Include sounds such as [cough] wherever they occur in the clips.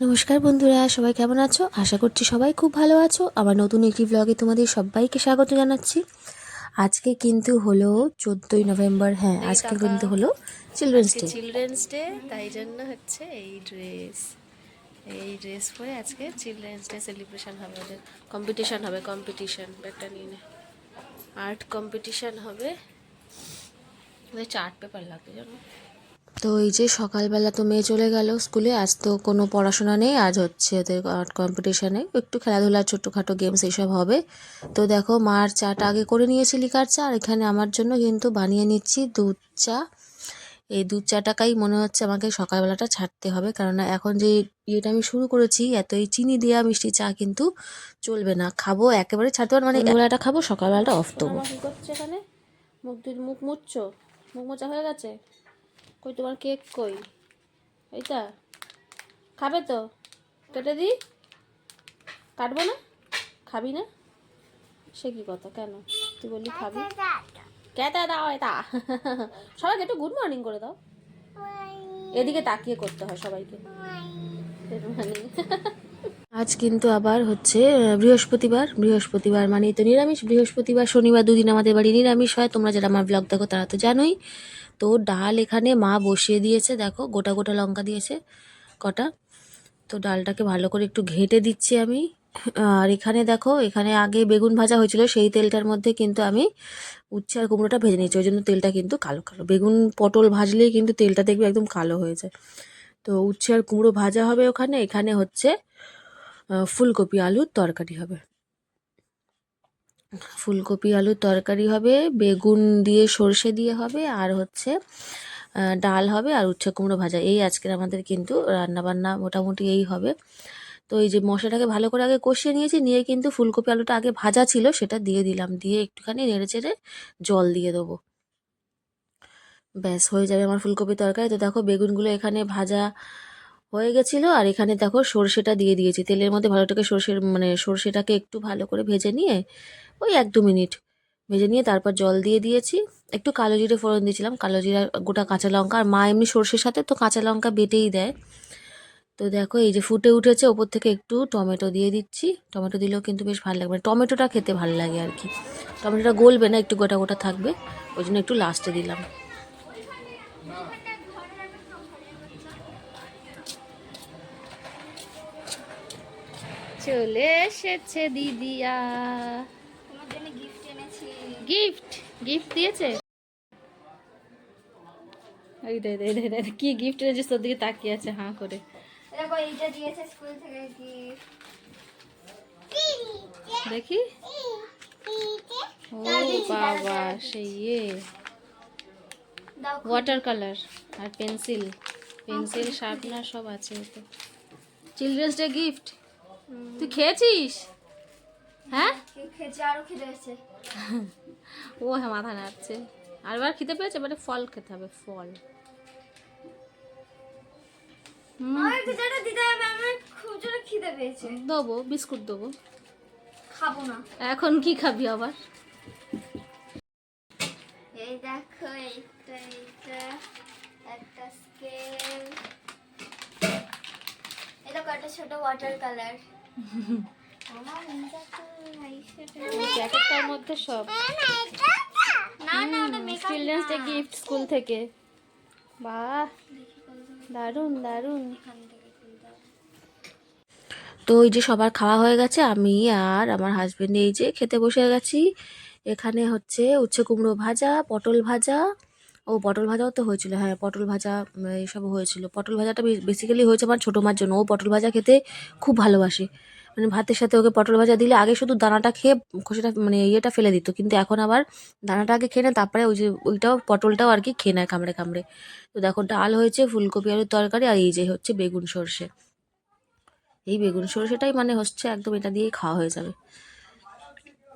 নমস্কার বন্ধুরা সবাই কেমন আছো? আশা করছি সবাই খুব ভালো আছো। আমার নতুন একটি ব্লগে তোমাদের সবাইকে স্বাগত জানাচ্ছি। আজকে কিন্তু হলো চোদ্দোই নভেম্বর হ্যাঁ আজকে কিন্তু হলো চিলড্রেন্স ডে চিলড্রেন্স ডে তাই জন্য হচ্ছে এই ড্রেস এই ড্রেস পরে আজকে চিলড্রেন্স ডে সেলিব্রেশন হবে ওদের। কম্পিটিশন হবে কম্পিটিশন ব্যাগটা নিয়ে নে। আর্ট কম্পিটিশন হবে। ওদের চার্ট পেপার লাগবে জানো? তো এই যে সকালবেলা তো মেয়ে চলে গেল স্কুলে আজ তো কোনো পড়াশোনা নেই আজ হচ্ছে ওদের আর্ট কম্পিটিশানে একটু খেলাধুলা ছোটোখাটো গেমস এইসব হবে। তো দেখো মার চাটা আগে করে নিয়েছি লিকার চা আর এখানে আমার জন্য কিন্তু বানিয়ে নিচ্ছি দুধ চা। এই দুধ চাটাকাই মনে হচ্ছে আমাকে সকালবেলাটা ছাড়তে হবে কেননা এখন যে ইয়েটা আমি শুরু করেছি এত এই চিনি দেওয়া মিষ্টি চা কিন্তু চলবে না। খাব একেবারে ছাড়তে পারব মানে বেলাটা খাব সকালবেলাটা অফ দেবো এখানে? মুখ মুখ মুছছো মুখ মোচা হয়ে গেছে? কই তোমার কেক কই? এইটা। খাবে তো? কেটে দিই? কাটবো না? খাবি না? সে কি কথা? কেন? তুই বললি খাবি? কেটে দাও এটা। [laughs] সবাইকে একটু গুড মর্নিং করে দাও। এদিকে তাকিয়ে করতে হয় সবাইকে। Good morning. [laughs] আজ কিন্তু আবার হচ্ছে বৃহস্পতিবার। বৃহস্পতিবার মানে তো নিরামিষ। বৃহস্পতিবার শনিবার দুদিন আমাদের বাড়ি নিরামিষ হয়। তোমরা যারা আমার ব্লগ দেখো, তারা তো জানোই। তো ডাল এখানে মা বসিয়ে দিয়েছে, দেখো, গোটা গোটা লঙ্কা দিয়েছে, কটা। তো ডালটাকে ভালো করে একটু ঘেঁটে দিচ্ছি আমি। আর এখানে দেখো, এখানে আগে বেগুন ভাজা হয়েছিল, সেই তেলটার মধ্যে কিন্তু আমি উচ্ছে আর কুমড়োটা ভেজে নিয়েছি। ওই জন্য তেলটা কিন্তু কালো কালো। বেগুন পটল ভাজলেই কিন্তু তেলটা দেখবে একদম কালো হয়ে যায় তো উচ্ছে আর কুমড়ো ভাজা হবে ওখানে। এখানে হচ্ছে ফুলকপি আলুর তরকারি হবে। ফুলকপি আলুর তরকারি হবে, বেগুন দিয়ে সর্ষে দিয়ে হবে, আর হচ্ছে ডাল হবে আর উচ্ছে কুমড়ো ভাজা। এই আজকের আমাদের কিন্তু রান্নাবান্না মোটামুটি এই হবে। তো এই যে মশলাটাকে ভালো করে আগে কষিয়ে নিয়েছি, নিয়ে কিন্তু ফুলকপি আলুটা আগে ভাজা ছিল, সেটা দিয়ে দিলাম। দিয়ে একটুখানি নেড়ে চেড়ে জল দিয়ে দেবো। ব্যাস, হয়ে যাবে আমার ফুলকপি তরকারি। তো দেখো, বেগুনগুলো এখানে ভাজা হয়ে গেছিল, আর এখানে দেখো সর্ষেটা দিয়ে দিয়েছি। তেলের মধ্যে ভালোটাকে সর্ষের মানে সর্ষেটাকে একটু ভালো করে ভেজে নিয়ে ওই এক দু মিনিট ভেজে নিয়ে তারপর জল দিয়ে দিয়েছি। একটু কালো জিরে ফোড়ন দিয়েছিলাম, কালো জিরা, গোটা কাঁচা লঙ্কা, আর মা এমনি সর্ষের সাথে তো কাঁচা লঙ্কা বেটেই দেয়। তো দেখো এই যে ফুটে উঠেছে, ওপর থেকে একটু টমেটো দিয়ে দিচ্ছি। টমেটো দিলেও কিন্তু বেশ ভালো লাগবে মানে টমেটোটা খেতে ভালো লাগে আর কি। টমেটোটা গলবে না, একটু গোটা গোটা থাকবে, ওই জন্য একটু লাস্টে দিলাম। চলে এসেছে দিদিয়া তোমার জন্য গিফট এনেছি। গিফট গিফট দিয়েছে? এই দে দে দে দে, কি গিফট এনেছিস? তোর দিকে তাকিয়ে আছে হাঁ করে। দেখো এইটা দিয়েছে স্কুল থেকে গিফট দেখি। ও বাবা সেই ইয়ে ওয়াটার কালার আর পেন্সিল পেন্সিল শার্পনার সব আছে চিলড্রেন্স ডে গিফট তুই খেয়েছিস? হ্যাঁ? খেয়েছি আরও খেতে এসেছে ও হ্যাঁ মাথা নাড়ছে। আর এবার খেতে পেয়েছে? মানে ফল খেতে হবে ফল। খিদে দেবো বিস্কুট দেবো। খাব না। এখন কি খাবি আবার? এই দেখো এইটা এইটা একটা স্কেল দেখো একটা ছোট ওয়াটার কালার প্যাকেটটার মধ্যে সব। না না চিলড্রেন্স ডে গিফট স্কুল থেকে। বাহ দারুণ দারুণ। তো ওই যে সবার খাওয়া হয়ে গেছে আমি আর আমার হাজবেন্ড এই যে খেতে বসে গেছি। এখানে হচ্ছে উচ্ছে কুমড়ো ভাজা পটল ভাজা ও পটল ভাজাও তো হয়েছিল হ্যাঁ পটল ভাজা উম, এইসব হয়েছিল। পটল ভাজাটা বেসিক্যালি হয়েছে আমার ছোটো মার জন্য। ও পটল ভাজা খেতে খুব ভালোবাসে। মানে ভাতের সাথে ওকে পটল ভাজা দিলে আগে শুধু দানাটা খেয়ে খোসাটা মানে ইয়েটা ফেলে দিত। কিন্তু এখন আবার দানাটা আগে খেয়ে নেয় তারপরে ওই যে ওইটাও পটলটাও আর কি খেয়ে নেয় কামড়ে কামড়ে। তো দেখো ডাল হয়েছে ফুলকপি আলুর তরকারি আর এই যে হচ্ছে বেগুন সর্ষে। এই বেগুন সর্ষেটাই মানে হচ্ছে একদম এটা দিয়েই খাওয়া হয়ে যাবে।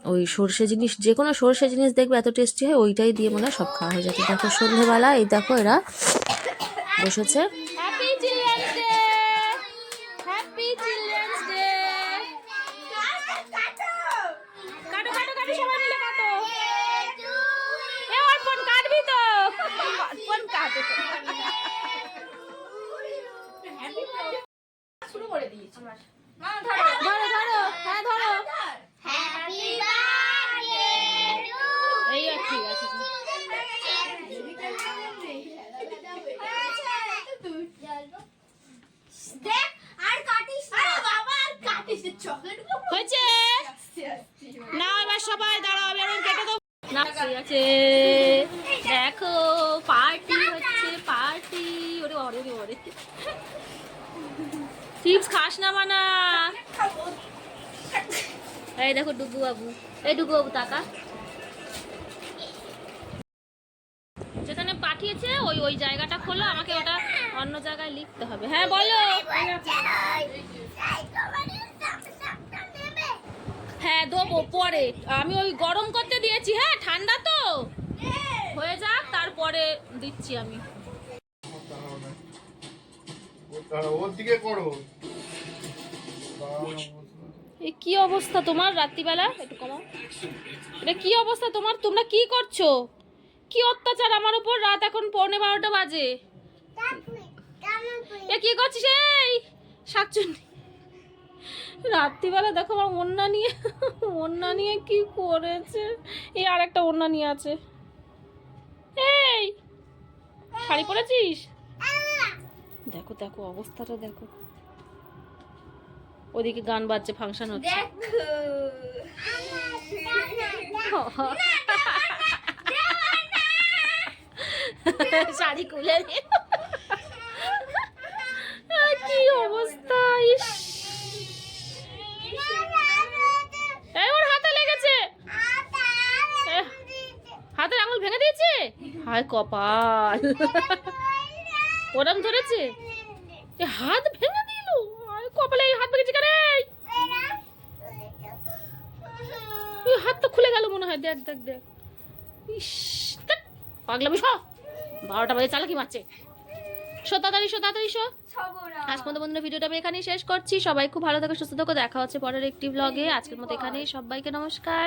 ওই সর্ষে জিনিস যে কোনো সর্ষে জিনিস দেখবে এত টেস্টি হয় ওইটাই দিয়ে মনে হয় সব খাওয়া হয়ে যাবে দেখো সন্ধেবেলা এই দেখো এরা বসেছে। Happy children's day happy children's day কাটো কাটো কাটো সবাই মিলে কাটো এ অর্পণ কাটবি তো অর্পণ কাটো করে দিয়েছি আমার মা ধরো ধরো ধরো হ্যাঁ ধরো হ্যাপি বার্থডে টু এই আর ঠিক আছে দেখ আর কাটিস না বাবা আর কাটিস চকলেট হয়েছে? না এবার সবাই দাঁড়াও এখন কেটে দেবো। না, ঠিক আছে। দেখো পার্টি হচ্ছে পার্টি ওরে ওরে ওরে চিপস খাস না, মানা। এই দেখো, ডুগু বাবু। এই ডুগু বাবু, টাকা। যেখানে পাঠিয়েছে, ওই ওই জায়গাটা খোলো। আমাকে ওটা অন্য জায়গায় লিখতে হবে। হ্যাঁ বলো। পরে। আমি ওই গরম করতে দিয়েছি হ্যাঁ ঠান্ডা তো? হয়ে যাক তারপরে দিচ্ছি আমি। ওর দিকে করো কি অবস্থা তোমার রাত্রিবেলা? একটু কমাও। এটা কি অবস্থা তোমার? তোমরা কি করছ? কি অত্যাচার আমার উপর? রাত এখন পৌনে বারোটা বাজে। এ কি করছিস? এই শাকচুন্নি। রাত্রিবেলা দেখো আমার ওন্না নিয়ে ওন্না নিয়ে কি করেছে? এই আর একটা ওন্না নিয়ে আছে। এই, শাড়ি পরেছিস? দেখো দেখো, অবস্থাটা দেখো। ওদিকে গান বাজছে, ফাংশন হচ্ছে। শাড়ি খুলে। কি অবস্থা, ইস এই ওর হাতে লেগেছে এ, হাতের আঙুল ভেঙে দিয়েছে? হায় কপাল। ওরম ধরেছে? হাত ভেঙে দিল? কপালে হাত ভেঙেছে কেন হাত তো খুলে গেল মনে হয়। দেখ দেখ দেখ। ইস পাগলামি বারোটা বাজে, চালাকি মারছে। শো, তাড়াতাড়ি শো তাড়াতাড়ি শো। আজ পর্যন্ত বন্ধুরা ভিডিওটা আমি এখানেই শেষ করছি। সবাই খুব ভালো থাকো, সুস্থ থাকো। দেখা হচ্ছে পরের একটি ব্লগে আজকের মতো এখানেই সবাইকে নমস্কার।